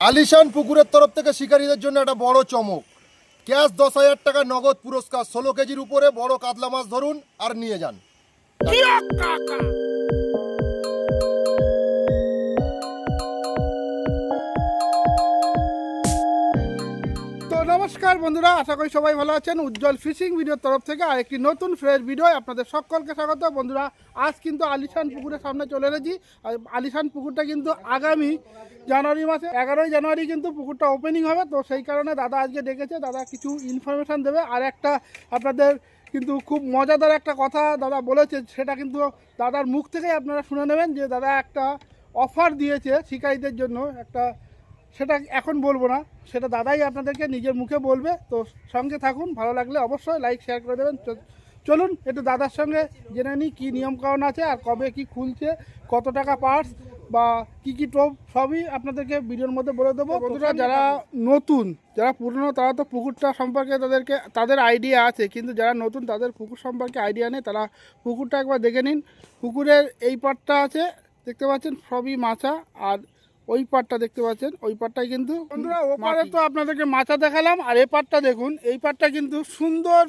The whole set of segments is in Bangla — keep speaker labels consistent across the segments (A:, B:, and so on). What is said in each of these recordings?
A: আলিশান পুকুরের তরফ থেকে শিকারীদের জন্য একটা বড় চমক। ক্যাশ দশ হাজার টাকা নগদ পুরস্কার, ষোলো কেজির উপরে বড় কাতলা মাছ ধরুন আর নিয়ে যান।
B: নমস্কার বন্ধুরা, আশা করি সবাই ভালো আছেন। উজ্জ্বল ফিশিং ভিডিওর তরফ থেকে আর একটি নতুন ফ্রেশ ভিডিও আপনাদের সকলকে স্বাগত। বন্ধুরা, আজ কিন্তু আলিশান পুকুরের সামনে চলে এসেছি। আলিশান পুকুরটা কিন্তু আগামী জানুয়ারি মাসে, এগারোই জানুয়ারি কিন্তু পুকুরটা ওপেনিং হবে। তো সেই কারণে দাদা আজকে ডেকেছে, দাদা কিছু ইনফরমেশান দেবে। আর একটা আপনাদের কিন্তু খুব মজাদার একটা কথা দাদা বলেছে, সেটা কিন্তু দাদার মুখ থেকেই আপনারা শুনে নেবেন যে দাদা একটা অফার দিয়েছে শিকারীদের জন্য, একটা সেটা এখন বলব না সেটা দাদাই আপনাদেরকে নিজের মুখে বলবে। তো সঙ্গে থাকুন ভালো লাগলে অবশ্যই লাইক শেয়ার করে দেবেন। চলুন একটু দাদার সঙ্গে জেনে নিই কী নিয়মকানুন আছে আর কবে কি খুলছে কত টাকা পার্স বা কি কি টোপ সবই আপনাদেরকে ভিডিওর মধ্যে বলে দেবো। বন্ধুরা যারা নতুন যারা পুরনো তারা তো পুকুরটা সম্পর্কে তাদেরকে তাদের আইডিয়া আছে। কিন্তু যারা নতুন তাদের পুকুর সম্পর্কে আইডিয়া নেই। তারা পুকুরটা একবার দেখে নিন। পুকুরের এই পাটটা আছে দেখতে পাচ্ছেন সবই মাছা। আর ওই পাটটা দেখতে পাচ্ছেন ওই পাটটাই কিন্তু বন্ধুরা ওপারে তো আপনাদেরকে মাছা দেখালাম আর এই পাটটা দেখুন এই পাটটা কিন্তু সুন্দর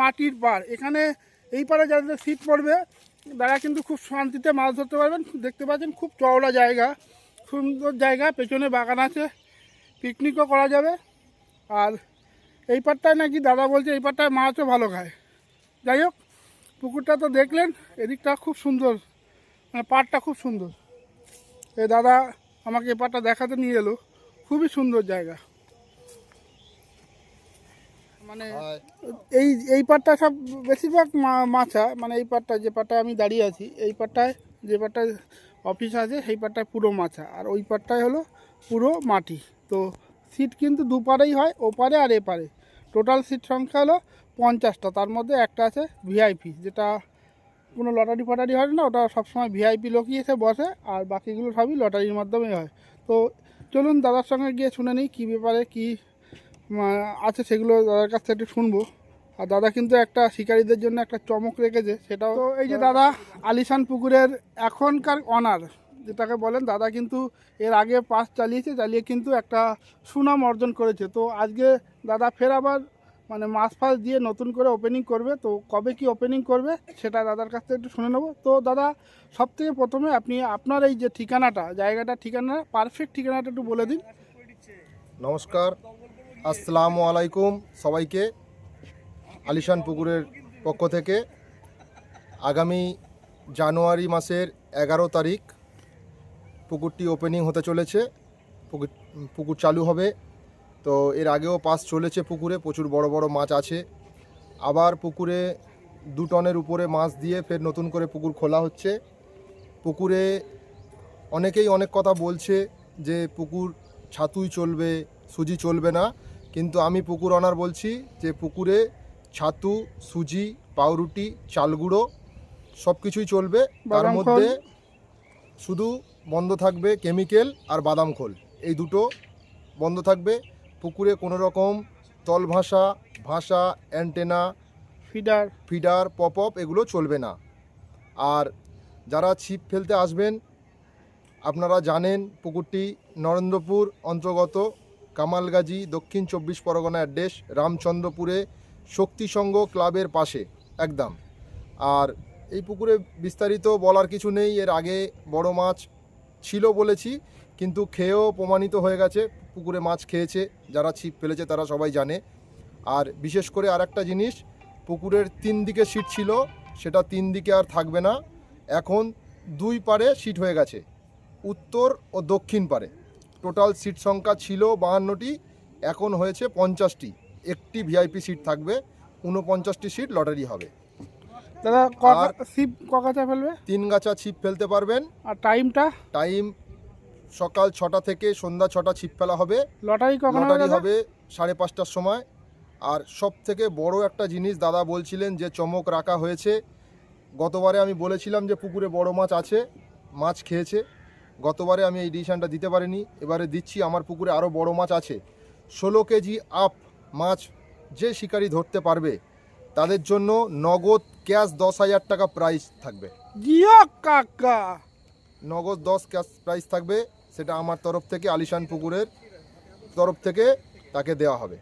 B: মাটির পাড়। এখানে এই পাড়ে যাদের শীত পড়বে তারা কিন্তু খুব শান্তিতে মাছ ধরতে পারবেন। দেখতে পাচ্ছেন খুব চওড়া জায়গা সুন্দর জায়গা পেছনে বাগান আছে পিকনিকও করা যাবে। আর এই পাটটায় নাকি দাদা বলছে এই পাটটায় মাছও ভালো খায়। যাই হোক পুকুরটা তো দেখলেন এদিকটা খুব সুন্দর মানে পাড়টা খুব সুন্দর। এ দাদা আমাকে এ পাড়টা দেখাতে নিয়ে এলো। খুবই সুন্দর জায়গা। মানে এই এই পাটটা সব বেশিরভাগ মা- মাছা মানে এই পাটটা যে পাটটা আমি দাঁড়িয়ে আছি এই পাটটায় যে পাটটায় অফিস আছে সেই পাটটায় পুরো মাছা। আর ওই পাটটায় হলো পুরো মাটি। তো সিট কিন্তু দুপারেই হয় ওপারে আর এপারে টোটাল সিট সংখ্যা হলো পঞ্চাশটা। তার মধ্যে একটা আছে ভিআইপি যেটা কোনো লটারি ফটারি হয় না ওটা সবসময় ভিআইপি লোকই এসে বসে আর বাকিগুলো সবই লটারির মাধ্যমে হয়। তো চলুন দাদার সঙ্গে গিয়ে শুনে নিই কী ব্যাপারে কী আছে সেগুলো দাদার কাছ থেকে একটু শুনব। আর দাদা কিন্তু একটা শিকারীদের জন্য একটা চমক রেখেছে সেটাও তো এই যে দাদা আলিশান পুকুরের এখনকার অনার যেটাকে বলেন দাদা কিন্তু এর আগে পাস চালিয়েছে চালিয়ে কিন্তু একটা সুনাম অর্জন করেছে। তো আজকে দাদা ফের আবার মানে মাছ ফাছ দিয়ে নতুন করে ওপেনিং করবে, তো কবে কি ওপেনিং করবে সেটা দাদার কাছ থেকে একটু শুনে নেব। তো দাদা সব থেকে প্রথমে আপনি আপনার এই যে ঠিকানাটা জায়গাটা ঠিকানা পারফেক্ট ঠিকানাটা একটু বলে দিন।
A: নমস্কার, আসসালামু আলাইকুম সবাইকে আলিশান পুকুরের পক্ষ থেকে। আগামী জানুয়ারি মাসের এগারো তারিখ পুকুরটি ওপেনিং হতে চলেছে, পুকুর পুকুর চালু হবে। তো এর আগেও পাস চলেছে পুকুরে প্রচুর বড় বড় মাছ আছে। আবার পুকুরে দু টনের উপরে মাছ দিয়ে ফের নতুন করে পুকুর খোলা হচ্ছে। পুকুরে অনেকেই অনেক কথা বলছে যে পুকুর ছাতুই চলবে সুজি চলবে না। কিন্তু আমি পুকুর অনার বলছি যে পুকুরে ছাতু সুজি পাউরুটি চালগুঁড়ো সব কিছুই চলবে। তার মধ্যে শুধু বন্ধ থাকবে কেমিক্যাল আর বাদাম খোল। এই দুটো বন্ধ থাকবে। পুকুরে কোনো রকম তল ভাষা ভাষা antenna
B: feeder.
A: Feeder pop up এগুলো চলবে না। আর যারা ছিপ ফেলতে আসবেন আপনারা জানেন পুকুরটি নরেন্দ্রপুর অন্তর্গত কামালগাজী দক্ষিণ চব্বিশ পরগনা অ্যাড্রেস রামচন্দ্রপুরে শক্তিসংঘ ক্লাবের পাশে একদম। আর এই পুকুরে বিস্তারিত বলার কিছু নেই এর আগে বড় মাছ ছিল বলেছি কিন্তু খেয়েও প্রমাণিত হয়ে গেছে। পুকুরে মাছ খেয়েছে যারা ছিপ ফেলেছে তারা সবাই জানে। আর বিশেষ করে আরেকটা জিনিস পুকুরের তিন দিকে সিট ছিল সেটা তিন দিকে আর থাকবে না। এখন দুই পারে সিট হয়ে গেছে উত্তর ও দক্ষিণ পারে। টোটাল সিট সংখ্যা ছিল বাহান্নটি এখন হয়েছে পঞ্চাশটি। একটি ভিআইপি সিট থাকবে ঊনপঞ্চাশটি সিট লটারি হবে।
B: দাদা
A: আর-
B: সিপ ককাচা ফেলবে?
A: তিন গাছা ছিপ ফেলতে পারবেন।
B: আর টাইমটা?
A: টাইম সকাল ছটা থেকে সন্ধ্যা ছটা ছিপ ফেলা হবে।
B: লটারি
A: লটারি হবে সাড়ে পাঁচটার সময়। আর সব থেকে বড় একটা জিনিস দাদা বলছিলেন যে চমক রাখা হয়েছে। গতবারে আমি বলেছিলাম যে পুকুরে বড় মাছ আছে মাছ খেয়েছে। গতবারে আমি এই ডিসিশনটা দিতে পারিনি। এবারে দিচ্ছি আমার পুকুরে আরও বড় মাছ আছে। ষোলো কেজি আপ মাছ যে শিকারি ধরতে পারবে তাদের জন্য নগদ ক্যাশ দশ হাজার টাকা প্রাইস থাকবে।
B: কাকা!
A: নগদ দশ ক্যাশ প্রাইস থাকবে। সেটা আমার তরফ থেকে আলিশান পুকুরের তরফ থেকে তাকে দেওয়া হবে।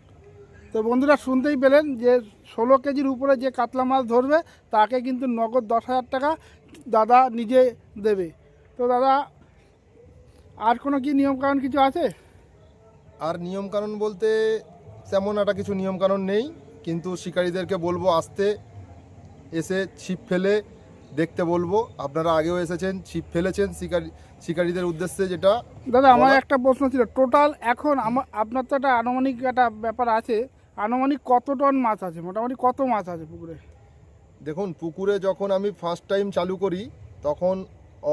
B: তো বন্ধুরা শুনতেই পেলেন যে ষোলো কেজির উপরে যে কাতলা মাছ ধরবে তাকে কিন্তু নগদ দশ হাজার টাকা দাদা নিজে দেবে। তো দাদা আর কোনো কি নিয়মকানুন কিছু আছে?
A: আর নিয়মকানুন বলতে তেমন একটা কিছু নিয়মকানুন নেই কিন্তু শিকারীদেরকে বলব আসতে এসে ছিপ ফেলে দেখতে বলব। আপনারা আগেও এসেছেন ছিপ ফেলেছেন শিকারি শিকারীদের উদ্দেশ্যে যেটা।
B: দাদা আমার একটা প্রশ্ন ছিল টোটাল এখন আমার আপনার তো একটা আনুমানিক একটা ব্যাপার আছে আনুমানিক কত টন মাছ আছে? মোটামুটি কত মাছ আছে পুকুরে?
A: দেখুন পুকুরে যখন আমি ফার্স্ট টাইম চালু করি তখন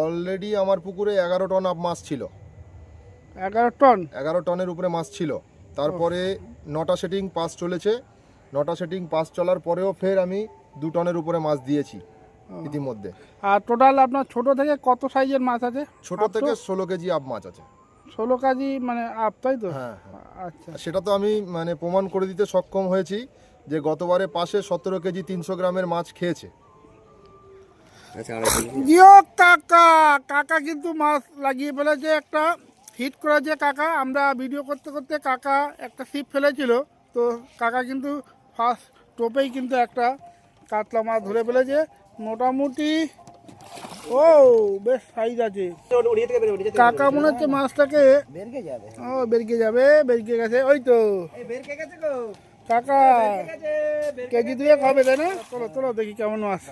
A: অলরেডি আমার পুকুরে এগারো টন আপ মাছ ছিল।
B: এগারো টন
A: এগারো টনের উপরে মাছ ছিল। তারপরে নটা সেটিং পাস চলেছে। নটা সেটিং পাস চলার পরেও ফের আমি দু টনের উপরে মাছ দিয়েছি। ইতিমধ্যে।
B: আর টোটাল আপনার ছোট থেকে কত সাইজের মাছ আছে?
A: ছোট থেকে ষোলো কেজি আপ মাছ আছে।
B: ষোলো কেজি মানে আপ তাই তো?
A: হ্যাঁ হ্যাঁ।
B: আচ্ছা।
A: সেটা তো আমি মানে প্রমাণ করে দিতে সক্ষম হয়েছি যে গতবারে পাশে সতেরো কেজি তিনশো গ্রামের মাছ খেয়েছে।
B: জিও কাকা! কাকা কিন্তু মাছ লাগিয়ে ফেলেছে একটা হিট করেছে কাকা। আমরা ভিডিও করতে করতে কাকা একটা ছিপ ফেলেছিল তো কাকা কিন্তু ফার্স্ট টোপেই কিন্তু একটা কাতলা মাছ ধরে ফেলেছে। মোটামুটি ও বেশ সাইজ আছে। কাকা মনে হচ্ছে মাছটাকে ও বেরকে যাবে বেরকে গেছে ওই তো। কাকা কেজি দুয়ে খাবে তাই না? চলো চলো দেখি কেমন মাছ।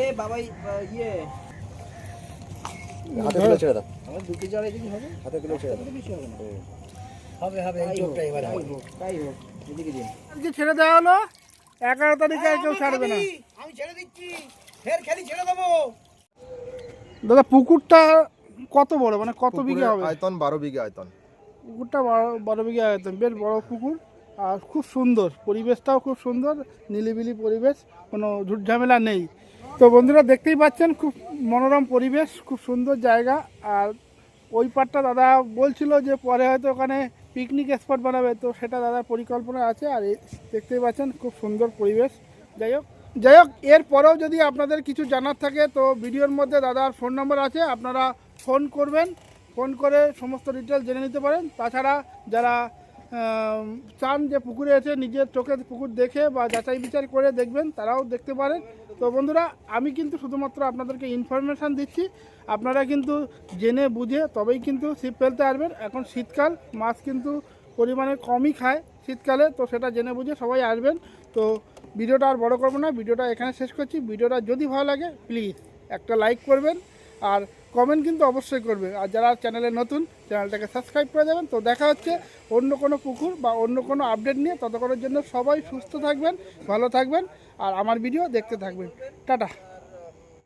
C: এ বাবা ইয়ে।
D: হাতে তুলে ছেড়ে দাও।
C: আমার দু কেজি আড়াই কেজি হবে।
D: হাতে তুলে ছেড়ে দাও।
C: বেশি হবে না।
D: হবে হবে
C: তাই হোক, তাই হোক তাই হোক এদিকে দিন।
B: আজকে ছেড়ে দেওয়া হলো এগারো তারিখে আর কেউ ছাড়বে না।
C: আমি ছেড়ে দিচ্ছি ফের খেলি ছেড়ে দেবো।
B: দাদা পুকুরটা কত বড়? মানে কত বিঘা হবে?
A: আয়তন বারো বিঘা আয়তন।
B: পুকুরটা বারো বারো বিঘা আয়তন বেশ বড় পুকুর আর খুব সুন্দর পরিবেশটাও খুব সুন্দর নিলিবিলি পরিবেশ কোনো ঝুটঝামেলা নেই। তো বন্ধুরা দেখতেই পাচ্ছেন খুব মনোরম পরিবেশ খুব সুন্দর জায়গা আর ওই পারটা দাদা বলছিল যে পরে হয়তো ওখানে পিকনিক স্পট বানাবে। তো সেটা দাদার পরিকল্পনা আছে আর দেখতেই পাচ্ছেন খুব সুন্দর পরিবেশ। যাই হোক যাই হোক, এরপরেও যদি আপনাদের কিছু জানার থাকে, তো ভিডিওর মধ্যে দাদার ফোন নম্বর আছে, আপনারা ফোন করবেন। ফোন করে সমস্ত ডিটেলস জেনে নিতে পারেন। তাছাড়া যারা চান যে পুকুরে এসে নিজের চোখে পুকুর দেখে বা যাচাই বিচার করে দেখবেন, তারাও দেখতে পারেন। তো বন্ধুরা, আমি কিন্তু শুধুমাত্র আপনাদেরকে ইনফরমেশান দিচ্ছি। আপনারা কিন্তু জেনে বুঝে তবেই কিন্তু ছিপ ফেলতে আসবেন এখন শীতকাল, মাছ কিন্তু পরিমাণে কমই খায় শীতকালে, তো সেটা জেনে বুঝে সবাই আসবেন। তো ভিডিওটা আর বড় করব না, ভিডিওটা এখানে শেষ করছি। ভিডিওটা যদি ভালো লাগে প্লিজ একটা লাইক করবেন। আর কমেন্ট কিন্তু অবশ্যই করবে। আর যারা চ্যানেলে নতুন চ্যানেলটাকে সাবস্ক্রাইব করে দেবেন। তো দেখা হচ্ছে অন্য কোনো পুকুর বা অন্য কোনো আপডেট নিয়ে। ততক্ষণের জন্য সবাই সুস্থ থাকবেন, ভালো থাকবেন। আর আমার ভিডিও দেখতে থাকবেন। টাটা।